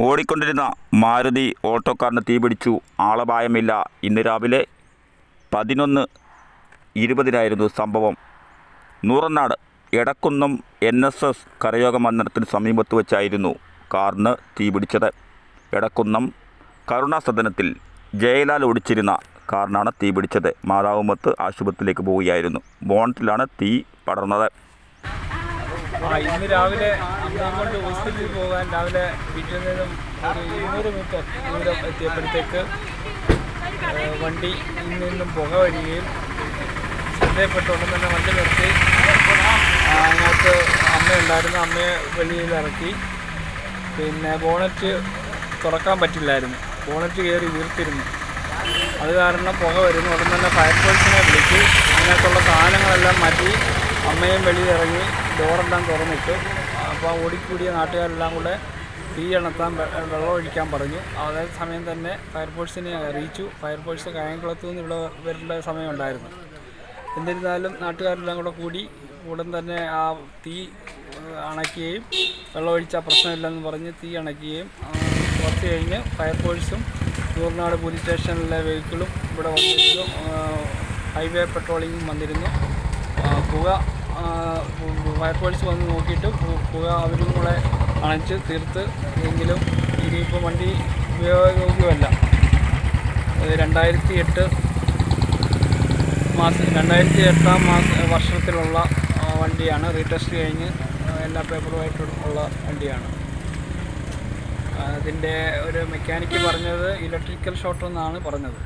ഓടിക്കൊണ്ടിരുന്ന മാരുതി ഓട്ടോക്കാരന് തീപിടിച്ചു ആളപായമില്ല. ഇന്ന് രാവിലെ പതിനൊന്ന് ഇരുപതിനായിരുന്നു സംഭവം. Nooranad Edakkunnam N S S കരയോഗ മന്ദിരത്തിന് സമീപത്ത് വെച്ചായിരുന്നു കാറിന് തീപിടിച്ചത് എടക്കുന്നം കരുണാസദനത്തിൽ ജയലാൽ ഓടിച്ചിരുന്ന കാറിനാണ് തീപിടിച്ചത് മാതാവുമത്ത് ആശുപത്രിയിലേക്ക് പോവുകയായിരുന്നു. ബോണറ്റിലാണ് തീ പടർന്നത്. ഇന്ന് രാവിലെ കൊണ്ട് ഹോസ്പിറ്റലിൽ പോകാൻ രാവിലെ വീട്ടിൽ നിന്നും ഒരു ഇരുന്നൂറ് മീറ്റർ ദൂരം എത്തിയപ്പോഴത്തേക്ക് വണ്ടി നിന്നും പുക വരികയും ശ്രദ്ധയപ്പെട്ട തന്നെ വണ്ടി നിർത്തി. അതിനകത്ത് അമ്മയുണ്ടായിരുന്നു അമ്മയെ വെളിയിൽ ഇറക്കി. പിന്നെ ബോണറ്റ് തുറക്കാൻ പറ്റില്ലായിരുന്നു. ബോണറ്റ് കയറി വീർത്തിരുന്നു. അത് കാരണം പുക വരുന്നു. ഉടൻ തന്നെ ഫയർഫോഴ്സിനെ വിളിച്ച്. അതിനകത്തുള്ള സാധനങ്ങളെല്ലാം മാറ്റി അമ്മയും വെളിയിൽ ഇറങ്ങി ഡോറെല്ലാം തുറന്നിട്ട് അപ്പോൾ ഓടിക്കൂടിയ നാട്ടുകാരെല്ലാം കൂടെ തീ അണത്താൻ വെള്ളം ഒഴിക്കാൻ പറഞ്ഞു. അതേ സമയം തന്നെ ഫയർഫോഴ്സിനെ അറിയിച്ചു. ഫയർഫോഴ്സ് കായംകുളത്തു നിന്ന് ഇവിടെ വരേണ്ട സമയമുണ്ടായിരുന്നു എന്നിരുന്നാലും നാട്ടുകാരെല്ലാം കൂടെ കൂടി ഉടൻ തന്നെ ആ തീ അണയ്ക്കുകയും വെള്ളമൊഴിച്ച പ്രശ്നമില്ലെന്ന് പറഞ്ഞ് തീ അണയ്ക്കുകയും കുറച്ച് കഴിഞ്ഞ് ഫയർഫോഴ്സും തൂർനാട് പോലീസ് സ്റ്റേഷനിലെ വെഹിക്കിളും ഇവിടെ വന്നിരുന്നു. ഹൈവേ പെട്രോളിങ്ങും വന്നിരുന്നു. പുക ഫയർഫോഴ്സ് വന്ന് നോക്കിയിട്ട് പുക അവരും കൂടെ അണച്ച് തീർത്ത് എങ്കിലും ഇനിയിപ്പോൾ വണ്ടി ഉപയോഗയോഗ്യമല്ല. രണ്ടായിരത്തി എട്ട് മാസം രണ്ടായിരത്തി എട്ടാം മാസ വർഷത്തിലുള്ള വണ്ടിയാണ്. റീടെസ്റ്റ് കഴിഞ്ഞ് എല്ലാ പേപ്പറുമായിട്ടും ഉള്ള വണ്ടിയാണ്. അതിന്റെ ഒരു മെക്കാനിക്ക് പറഞ്ഞത് ഇലക്ട്രിക്കൽ ഷോട്ട് എന്നാണ് പറഞ്ഞത്.